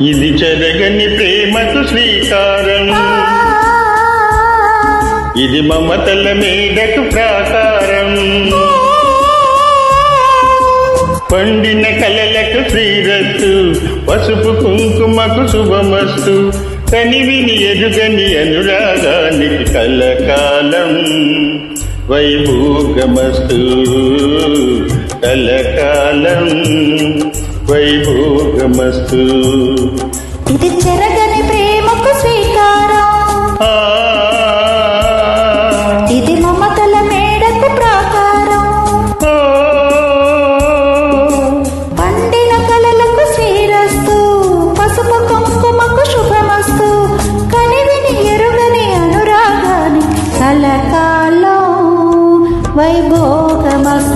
ఇది చెరగని ప్రేమకు శ్రీకారం. ఇది మమతల మేడకు ప్రాకారం. పండిన కలలకు శ్రీరస్తు పసుపు కుంకుమకు శుభమస్తు కనివిని ఎదుగని అనురాగానికి కలకాలం. వైభోగమస్తు కలకాలం. వైభోగమస్తు. ఇది జరగని ప్రేమకు స్వీకారం. ఇది మమతల మేడకు ప్రాకారం. పండిన కలలకు శ్రీరస్తు పసుపు కుంకుమకు శుభమస్తు కనివిని ఎరుగని అనురాగాని కలకాలం వైభోగమస్తు.